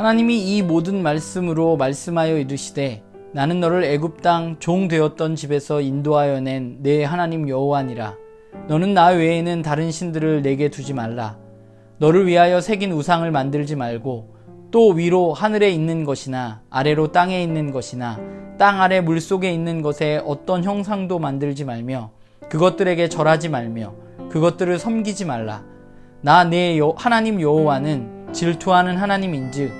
하나님이 이 모든 말씀으로 말씀하여 이르시되 나는 너를 애굽 땅 종 되었던 집에서 인도하여 낸 내 하나님 여호와니라. 너는 나 외에는 다른 신들을 내게 두지 말라. 너를 위하여 새긴 우상을 만들지 말고 또 위로 하늘에 있는 것이나 아래로 땅에 있는 것이나 땅 아래 물 속에 있는 것에 어떤 형상도 만들지 말며 그것들에게 절하지 말며 그것들을 섬기지 말라. 나 내 하나님 여호와는 질투하는 하나님인즉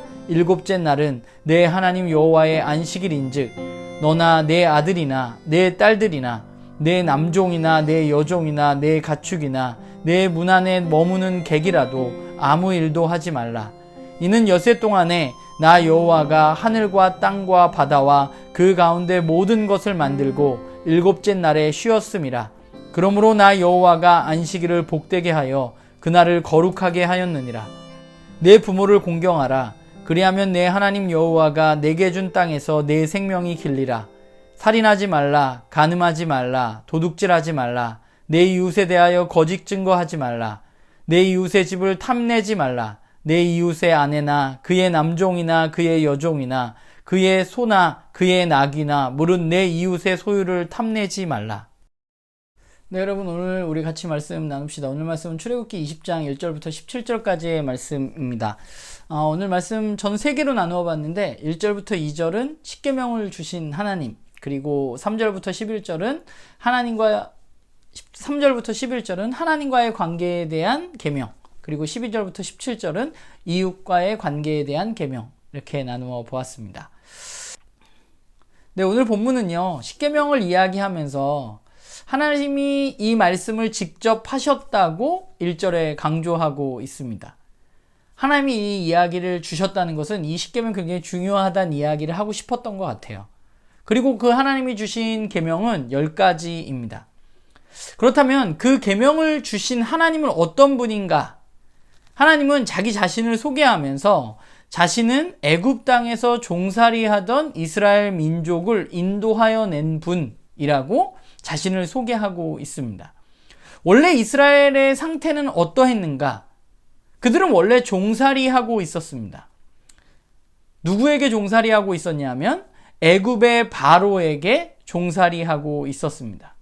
일곱째 날은 내 하나님 여호와의 안식일인즉 너나 내 아들이나 내 딸들이나 내 남종이나 내 여종이나 내 가축이나 내 문 안에 머무는 객이라도 아무 일도 하지 말라. 이는 여세 동안에 나 여호와가 하늘과 땅과 바다와 그 가운데 모든 것을 만들고 일곱째 날에 쉬었음이라. 그러므로 나 여호와가 안식일을 복되게 하여 그날을 거룩하게 하였느니라. 내 부모를 공경하라. 그리하면 내 하나님 여호와가 내게 준 땅에서 내 생명이 길리라. 살인하지 말라, 간음하지 말라, 도둑질하지 말라, 내 이웃에 대하여 거짓 증거하지 말라, 내 이웃의 집을 탐내지 말라, 내 이웃의 아내나 그의 남종이나 그의 여종이나 그의 소나 그의 낙이나 물은 내 이웃의 소유를 탐내지 말라. 네, 여러분 오늘 우리 같이 말씀 나눕시다. 오늘 말씀은 출애굽기 20장 1절부터 17절까지의 말씀입니다. 어, 오늘 말씀 전 세 개로 나누어 봤는데 1절부터 2절은 십계명을 주신 하나님, 그리고 3절부터 11절은 하나님과 3절부터 11절은 하나님과의 관계에 대한 계명, 그리고 12절부터 17절은 이웃과의 관계에 대한 계명 이렇게 나누어 보았습니다. 네, 오늘 본문은요. 십계명을 이야기하면서 하나님이 이 말씀을 직접 하셨다고 1절에 강조하고 있습니다. 하나님이 이 이야기를 주셨다는 것은 이 십계명 굉장히 중요하다는 이야기를 하고 싶었던 것 같아요. 그리고 그 하나님이 주신 계명은 10가지입니다. 그렇다면 그 계명을 주신 하나님은 어떤 분인가? 하나님은 자기 자신을 소개하면서 자신은 애굽 땅에서 종살이하던 이스라엘 민족을 인도하여 낸 분이라고 자신을 소개하고 있습니다. 원래 이스라엘의 상태는 어떠했는가? 그들은 원래 종살이하고 있었습니다. 누구에게 종살이하고 있었냐면 애굽의 바로에게 종살이하고 있었습니다.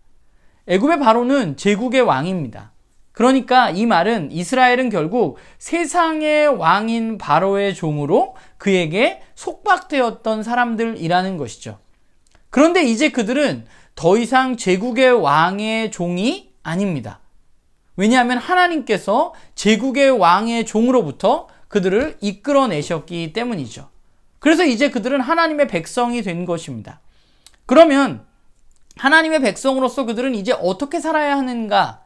애굽의 바로는 제국의 왕입니다. 그러니까 이 말은 이스라엘은 결국 세상의 왕인 바로의 종으로 그에게 속박되었던 사람들이라는 것이죠. 그런데 이제 그들은 더 이상 제국의 왕의 종이 아닙니다. 왜냐하면 하나님께서 제국의 왕의 종으로부터 그들을 이끌어내셨기 때문이죠. 그래서 이제 그들은 하나님의 백성이 된 것입니다. 그러면 하나님의 백성으로서 그들은 이제 어떻게 살아야 하는가?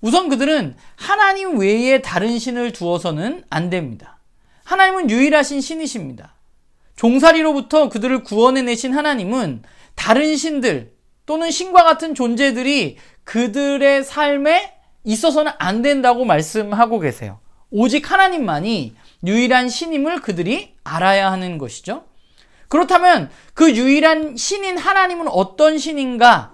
우선 그들은 하나님 외에 다른 신을 두어서는 안 됩니다. 하나님은 유일하신 신이십니다. 종살이로부터 그들을 구원해내신 하나님은 다른 신들 또는 신과 같은 존재들이 그들의 삶에 있어서는 안 된다고 말씀하고 계세요. 오직 하나님만이 유일한 신임을 그들이 알아야 하는 것이죠. 그렇다면 그 유일한 신인 하나님은 어떤 신인가?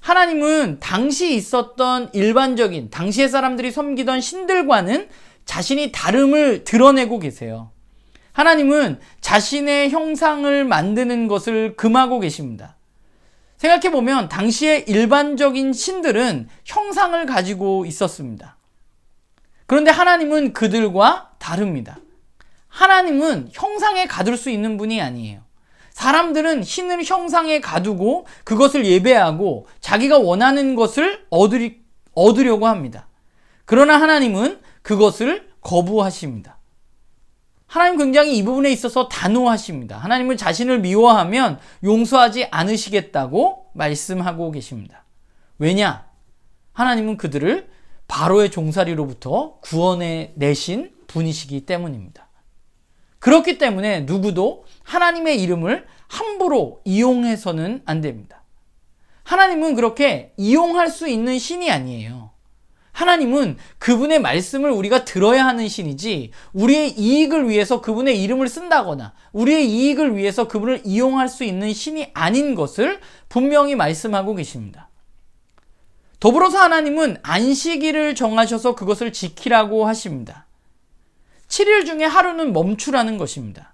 하나님은 당시 있었던 일반적인 당시의 사람들이 섬기던 신들과는 자신이 다름을 드러내고 계세요. 하나님은 자신의 형상을 만드는 것을 금하고 계십니다. 생각해보면 당시의 일반적인 신들은 형상을 가지고 있었습니다. 그런데 하나님은 그들과 다릅니다. 하나님은 형상에 가둘 수 있는 분이 아니에요. 사람들은 신을 형상에 가두고 그것을 예배하고 자기가 원하는 것을 얻으려고 합니다. 그러나 하나님은 그것을 거부하십니다. 하나님 굉장히 이 부분에 있어서 단호하십니다. 하나님은 자신을 미워하면 용서하지 않으시겠다고 말씀하고 계십니다. 왜냐? 하나님은 그들을 바로의 종살이로부터 구원해 내신 분이시기 때문입니다. 그렇기 때문에 누구도 하나님의 이름을 함부로 이용해서는 안 됩니다. 하나님은 그렇게 이용할 수 있는 신이 아니에요. 하나님은 그분의 말씀을 우리가 들어야 하는 신이지 우리의 이익을 위해서 그분의 이름을 쓴다거나 우리의 이익을 위해서 그분을 이용할 수 있는 신이 아닌 것을 분명히 말씀하고 계십니다. 더불어서 하나님은 안식일을 정하셔서 그것을 지키라고 하십니다. 7일 중에 하루는 멈추라는 것입니다.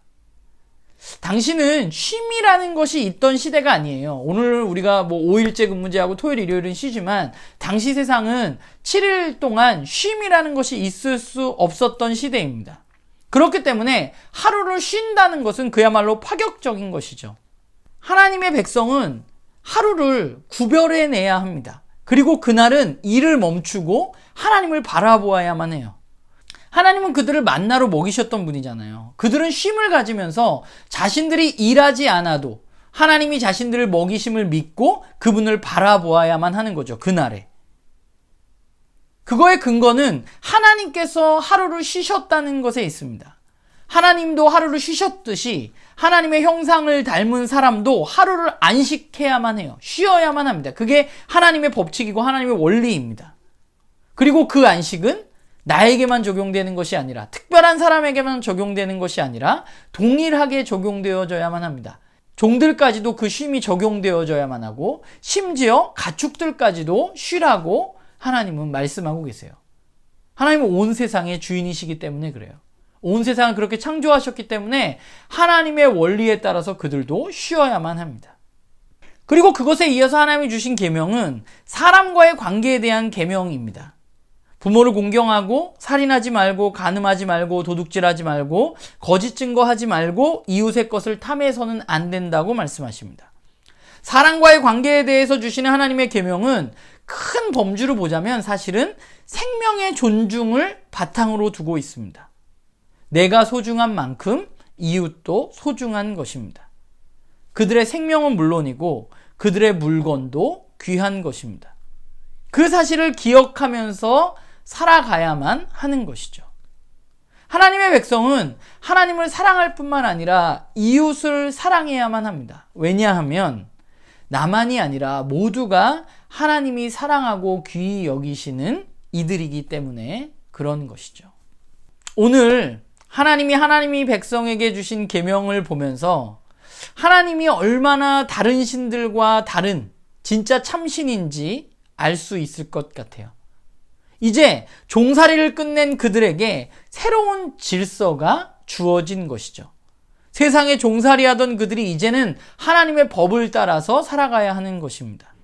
당신은 쉼이라는 것이 있던 시대가 아니에요. 오늘 우리가 뭐 5일째 근무제하고 토요일, 일요일은 쉬지만 당시 세상은 7일 동안 쉼이라는 것이 있을 수 없었던 시대입니다. 그렇기 때문에 하루를 쉰다는 것은 그야말로 파격적인 것이죠. 하나님의 백성은 하루를 구별해내야 합니다. 그리고 그날은 일을 멈추고 하나님을 바라보아야만 해요. 하나님은 그들을 만나러 먹이셨던 분이잖아요. 그들은 쉼을 가지면서 자신들이 일하지 않아도 하나님이 자신들을 먹이심을 믿고 그분을 바라보아야만 하는 거죠. 그날에. 그거의 근거는 하나님께서 하루를 쉬셨다는 것에 있습니다. 하나님도 하루를 쉬셨듯이 하나님의 형상을 닮은 사람도 하루를 안식해야만 해요. 쉬어야만 합니다. 그게 하나님의 법칙이고 하나님의 원리입니다. 그리고 그 안식은 나에게만 적용되는 것이 아니라 특별한 사람에게만 적용되는 것이 아니라 동일하게 적용되어져야만 합니다. 종들까지도 그 쉼이 적용되어져야만 하고 심지어 가축들까지도 쉬라고 하나님은 말씀하고 계세요. 하나님은 온 세상의 주인이시기 때문에 그래요. 온 세상을 그렇게 창조하셨기 때문에 하나님의 원리에 따라서 그들도 쉬어야만 합니다. 그리고 그것에 이어서 하나님이 주신 계명은 사람과의 관계에 대한 계명입니다. 부모를 공경하고 살인하지 말고 간음하지 말고 도둑질하지 말고 거짓 증거하지 말고 이웃의 것을 탐해서는 안 된다고 말씀하십니다. 사랑과의 관계에 대해서 주시는 하나님의 계명은 큰 범주로 보자면 사실은 생명의 존중을 바탕으로 두고 있습니다. 내가 소중한 만큼 이웃도 소중한 것입니다. 그들의 생명은 물론이고 그들의 물건도 귀한 것입니다. 그 사실을 기억하면서 살아가야만 하는 것이죠. 하나님의 백성은 하나님을 사랑할 뿐만 아니라 이웃을 사랑해야만 합니다. 왜냐하면 나만이 아니라 모두가 하나님이 사랑하고 귀히 여기시는 이들이기 때문에 그런 것이죠. 오늘 하나님이 하나님이 백성에게 주신 계명을 보면서 하나님이 얼마나 다른 신들과 다른 진짜 참신인지 알 수 있을 것 같아요. 이제 종살이를 끝낸 그들에게 새로운 질서가 주어진 것이죠. 세상에 종살이하던 그들이 이제는 하나님의 법을 따라서 살아가야 하는 것입니다.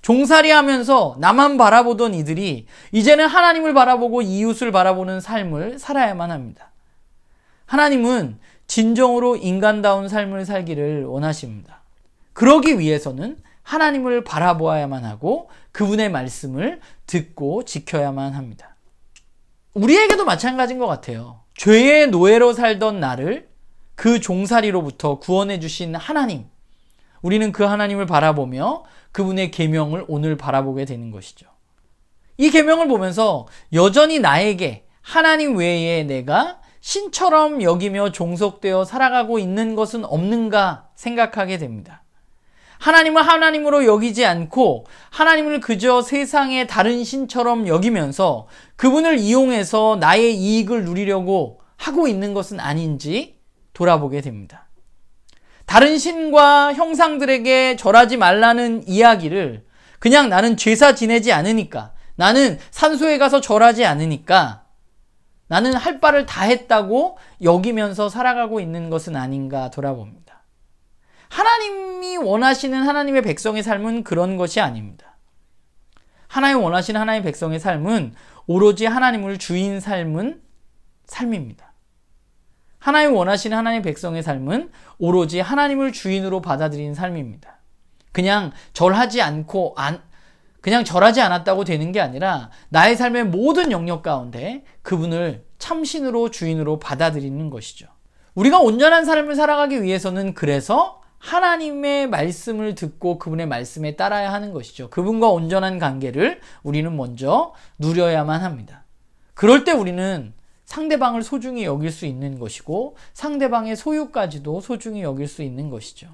종살이하면서 나만 바라보던 이들이 이제는 하나님을 바라보고 이웃을 바라보는 삶을 살아야만 합니다. 하나님은 진정으로 인간다운 삶을 살기를 원하십니다. 그러기 위해서는 하나님을 바라보아야만 하고 그분의 말씀을 듣고 지켜야만 합니다. 우리에게도 마찬가지인 것 같아요. 죄의 노예로 살던 나를 그 종살이로부터 구원해 주신 하나님. 우리는 그 하나님을 바라보며 그분의 계명을 오늘 바라보게 되는 것이죠. 이 계명을 보면서 여전히 나에게 하나님 외에 내가 신처럼 여기며 종속되어 살아가고 있는 것은 없는가 생각하게 됩니다. 하나님을 하나님으로 여기지 않고 하나님을 그저 세상의 다른 신처럼 여기면서 그분을 이용해서 나의 이익을 누리려고 하고 있는 것은 아닌지 돌아보게 됩니다. 다른 신과 형상들에게 절하지 말라는 이야기를 그냥 나는 제사 지내지 않으니까 나는 산소에 가서 절하지 않으니까 나는 할 바를 다 했다고 여기면서 살아가고 있는 것은 아닌가 돌아봅니다. 하나님이 원하시는 하나님의 백성의 삶은 그런 것이 아닙니다. 하나님 원하시는 하나님의 백성의 삶은 오로지 하나님을 주인 삶은 삶입니다. 하나님 원하시는 하나님의 백성의 삶은 오로지 하나님을 주인으로 받아들이는 삶입니다. 그냥 절하지 않고 안, 그냥 절하지 않았다고 되는 게 아니라 나의 삶의 모든 영역 가운데 그분을 참신으로 주인으로 받아들이는 것이죠. 우리가 온전한 삶을 살아가기 위해서는 그래서 하나님의 말씀을 듣고 그분의 말씀에 따라야 하는 것이죠. 그분과 온전한 관계를 우리는 먼저 누려야만 합니다. 그럴 때 우리는 상대방을 소중히 여길 수 있는 것이고 상대방의 소유까지도 소중히 여길 수 있는 것이죠.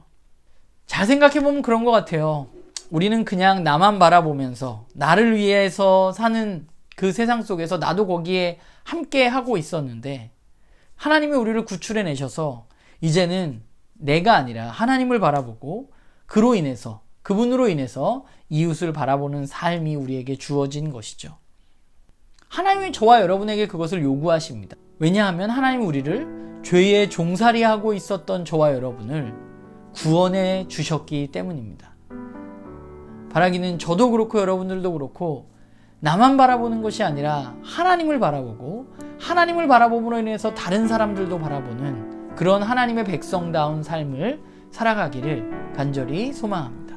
잘 생각해 보면 그런 것 같아요. 우리는 그냥 나만 바라보면서 나를 위해서 사는 그 세상 속에서 나도 거기에 함께 하고 있었는데 하나님이 우리를 구출해 내셔서 이제는 내가 아니라 하나님을 바라보고 그로 인해서 그분으로 인해서 이웃을 바라보는 삶이 우리에게 주어진 것이죠. 하나님이 저와 여러분에게 그것을 요구하십니다. 왜냐하면 하나님 우리를 죄의 종살이하고 있었던 저와 여러분을 구원해 주셨기 때문입니다. 바라기는 저도 그렇고 여러분들도 그렇고 나만 바라보는 것이 아니라 하나님을 바라보고 하나님을 바라봄으로 인해서 다른 사람들도 바라보는 그런 하나님의 백성다운 삶을 살아가기를 간절히 소망합니다.